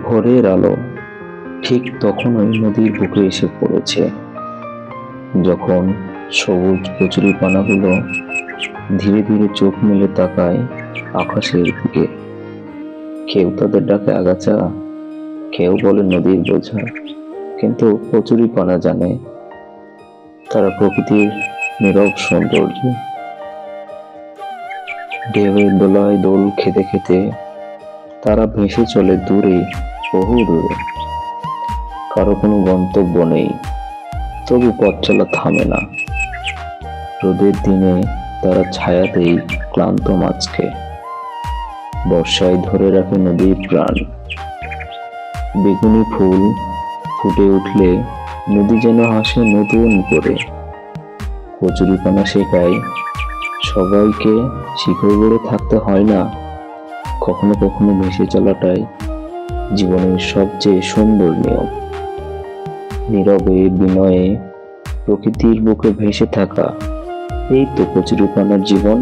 ভোরের আলো ঠিক তখনই নদীর বুকে এসে পড়েছে। যখন সবুজ কচুরি পানাগুলো ধীরে ধীরে চোখ মেলে তাকায় আকাশের দিকে। কেউ তাদের ডাকে আগাছা, কেউ বলে নদীর বোঝা, কিন্তু কচুরি পানা জানে তারা প্রকৃতির নীরব সৌন্দর্য। ঢেউয়ের দোলায় দোল খেতে খেতে তারা ভেসে চলে দূরে বহু দূরে কারও কোনো গন্তব্য নেই, তবু পথ চলা থামে না। রোদের দিনে তারা ছায়াতেই ক্লান্ত মাছকে বর্ষায় ধরে রাখে নদীর প্রাণ। বেগুনি ফুল ফুটে উঠলে নদী যেন হাসে নতুন করে। কচুরিপানা শেখায়, সবাইকে শিকড় গড়ে থাকতে হয় না। কখনো কখনো ভেসে চলাটাই জীবনের সবচেয়ে সুন্দর নিয়ম। নীরবে, বিনয়ে প্রকৃতির বুকে ভেসে থাকা, এই তো কচুরিপানার জীবন।